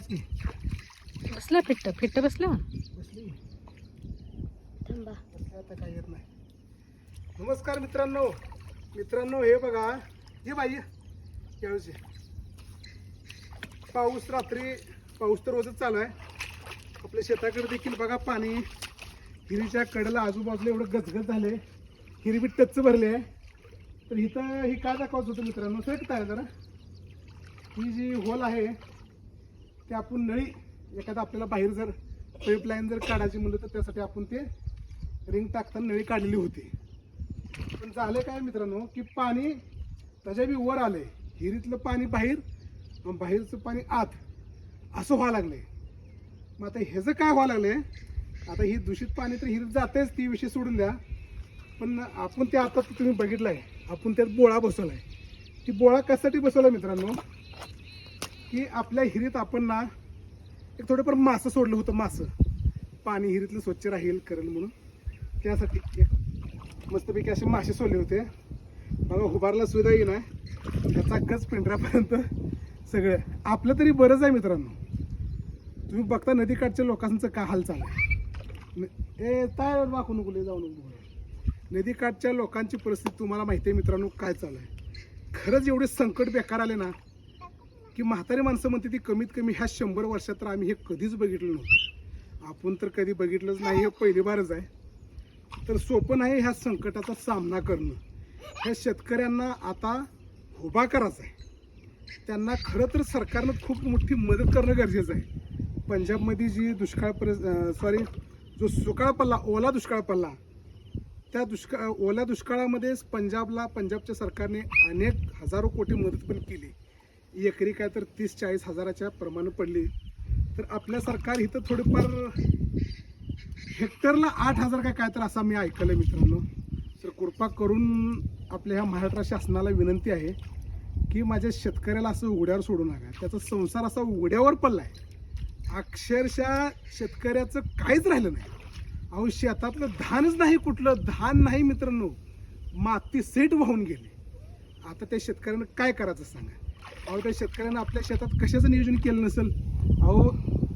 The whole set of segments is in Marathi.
की बसलं फिट्ट फिट्ट बसलं? बसली थांबा. बसली आता काय येत नाही. नमस्कार मित्रांनो. मित्रांनो हे बघा. हे बाई यावेळेस ये. पाऊस रात्री पाऊस तर रोजच चालू आहे. आपल्या शेताकडे देखील बघा पाणी. हिरीच्या कडेला आजूबाजूला एवढं गजगज झाले हिरी बी टच्च भरले आहे. तर इथं ही काय दाखवायचं होतं मित्रांनो? काय आहे जरा ही जी होल आहे ते आपण नळी एखादा आपल्याला बाहेर जर पाईपलाईन जर काढायची म्हणलं तर त्यासाठी आपण ते रिंग टाकताना नळी काढलेली होती. पण झालं काय मित्रांनो की पाणी त्याच्या बी वर आलंय. हिरीतलं पाणी बाहेर मग बाहेरचं पाणी आत. असं व्हायला लागले मग आता ह्याचं काय व्हावं लागलंय? आता ही दूषित पाणी तर हिरीत जातेच ती विषय सोडून द्या. पण आपण ते आता तुम्ही बघितलं आहे आपण त्यात बोळा बसवला आहे ती बोळा कशासाठी बसवला मित्रांनो? की आपल्या हिरीत आपण ना एक थोडंफार मासं सोडलं होतं मासं. पाणी हिरीतलं स्वच्छ राहील करेल म्हणून. त्यासाठी एक मस्तपैकी असे मासे सोडले होते. बघा उभारला सुविधा येईल आहे त्याचा गज पिंढऱ्यापर्यंत सगळं. आपलं तरी बरंच आहे मित्रांनो. तुम्ही बघता नदीकाठच्या लोकांचं काय हाल चालू आहे? न- ए काय वाकू नको जाऊ नको नदीकाठच्या लोकांची परिस्थिती तुम्हाला माहिती आहे मित्रांनो काय चालू आहे? खरंच एवढे संकट बेकार आले ना की म्हातारी माणसं म्हणते ती कमीत कमी ह्या शंभर वर्षात तर आम्ही हे कधीच बघितलं नव्हतं. आपण तर कधी बघितलंच नाही हे पहिली बारच आहे. तर सोपं नाही ह्या संकटाचा सामना करणं. ह्या शेतकऱ्यांना आता उभा करायचा आहे. त्यांना खरं तर सरकारनं खूप मोठी मदत करणं गरजेचं आहे. पंजाबमध्ये जी दुष्काळ परि सॉरी जो सुकाळ पडला ओला दुष्काळ पडला त्या दुष्काळ ओल्या दुष्काळामध्येच पंजाबला पंजाबच्या सरकारने अनेक हजारो कोटी मदत पण केली. एकरी काय तर तीस चाळीस हजाराच्या प्रमाणे पडली. तर आपल्या सरकार इथं थोडीफार हेक्टरला आठ हजार काय काय तर असा मी ऐकलं मित्रांनो. तर कृपा करून आपल्या ह्या महाराष्ट्र शासनाला विनंती आहे की माझ्या शेतकऱ्याला असं उघड्यावर सोडू नका. त्याचा संसार असा उघड्यावर पडला आहे अक्षरशः शेतकऱ्याचं काहीच राहिलं नाही. अहो शेतातलं धानच नाही कुठलं. धान नाही मित्रांनो. माती सेट वाहून गेले. आता त्या शेतकऱ्यानं काय करायचं सांगा? अहो त्या शेतकऱ्यानं आपल्या शेतात कशाचं नियोजन केलं नसेल? अहो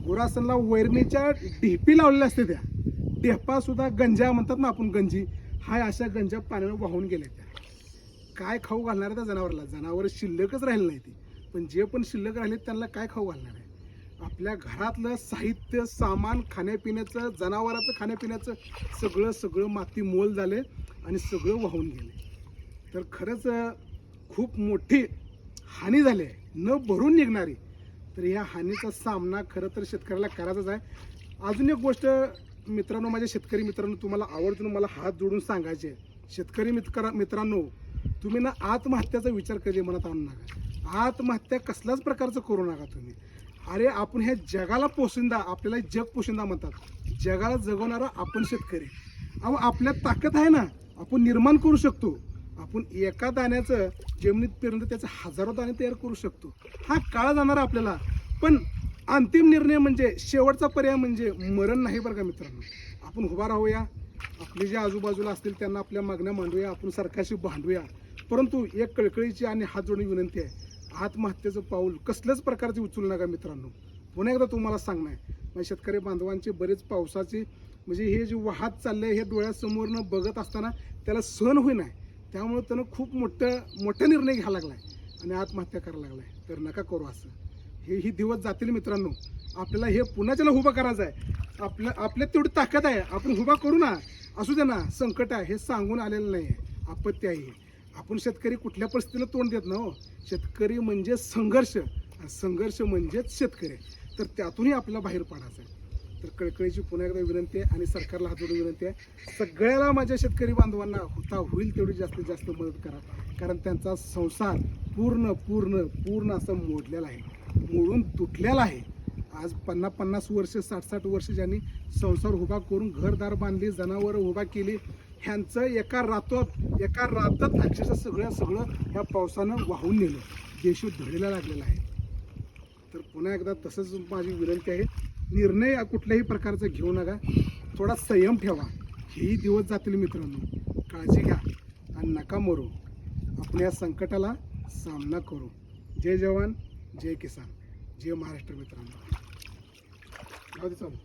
गुरासनला वैरणीच्या ढेपी लावलेल्या असते त्या. ढेपा सुद्धा गंजा म्हणतात ना आपण गंजी. हाय अशा गंजा पाण्यानं वाहून गेल्या त्या. काय खाऊ घालणार आहे त्या जनावराला? जनावर शिल्लकच राहिलं नाही ती. पण जे पण शिल्लक राहिले त्यांना काय खाऊ घालणार आहे? आपल्या घरातलं साहित्य सामान खाण्यापिण्याचं जनावराचं खाण्यापिण्याचं सगळं सगळं माती मोल झाले आणि सगळं वाहून गेले. तर खरंच खूप मोठी हानी झाली आहे. न भरून निघणारी. तर या हानीचा सामना खरं तर शेतकऱ्याला करायचाच आहे. अजून एक गोष्ट मित्रांनो माझ्या शेतकरी मित्रांनो तुम्हाला आवडतून मला हात जोडून सांगायचे शेतकरी मित्र मित्रांनो तुम्ही ना आत्महत्याचा विचार कधी मनात आणू नका. आत्महत्या कसल्याच प्रकारचं करू नका तुम्ही. अरे आपण ह्या जगाला पोशिंदा आपल्याला जग पोशिंदा म्हणतात. जगाला जगवणारा आपण शेतकरी. अहो आपल्यात ताकद आहे ना. आपण निर्माण करू शकतो. आपण एका दाण्याचं जमिनीत पेरून त्याचं हजारो दाणे तयार करू शकतो. हा काळ जाणार आपल्याला. पण अंतिम निर्णय म्हणजे शेवटचा पर्याय म्हणजे मरण नाही बरं का मित्रांनो. आपण उभा राहूया. आपले जे आजूबाजूला असतील त्यांना आपल्या मागण्या मांडूया. आपण सरकारशी भांडूया. परंतु एक कळकळीची आणि हात जोडून विनंती आहे. आत्महत्येचं पाऊल कसल्याच प्रकारचे उचलू नका मित्रांनो. पुन्हा एकदा तुम्हाला सांगणं आहे. शेतकरी बांधवांचे बरेच पावसाचे म्हणजे हे जे वाहत चाललंय हे डोळ्यासमोरनं बघत असताना त्याला सहन होईना त्यामुळं त्यानं खूप मोठं मोठा निर्णय घ्यायला लागलाय आणि आत्महत्या करायला लागलाय. तर नका करू असं. हे ही दिवस जातील मित्रांनो. आपल्याला हे पुण्याच्याला उभा करायचं आहे आपल्या आपल्यात तेवढी ताकद आहे. आपण उभा करू ना. असू दे ना. संकट आहे हे सांगून आलेलं नाही आहे आपत्ती आहे आपण शेतकरी कुठल्या परिस्थितीला तोंड देत ना हो. शेतकरी म्हणजे संघर्ष. संघर्ष म्हणजेच शेतकरी. तर त्यातूनही आपल्याला बाहेर पडायचं आहे. तर कळकळीची पुन्हा एकदा विनंती आहे आणि सरकारला हात जोडून विनंती आहे. सगळ्याला माझ्या शेतकरी बांधवांना होता होईल तेवढी जास्तीत जास्त मदत करा. कारण त्यांचा संसार पूर्ण पूर्ण पूर्ण असं मोडलेला आहे. मोडून तुटलेला आहे. आज पन्नास पन्नास वर्ष साठ साठ वर्ष ज्यांनी संसार उभा करून घरदार बांधली जनावरं उभा केली ह्यांचं एका रातोत एका रातात अक्षरशः सगळं सगळं ह्या पावसानं वाहून नेलं. देश धडीला लागलेला आहे. तर पुन्हा एकदा तसंच माझी विनंती आहे. निर्णय कुठल्याही प्रकारचा घेऊ नका. थोडा संयम ठेवा. हेही दिवस जातील मित्रांनो. काळजी घ्या आणि नका मरू. आपण या संकटाला सामना करू. जय जवान जय किसान. जय महाराष्ट्र मित्रांनो. चालू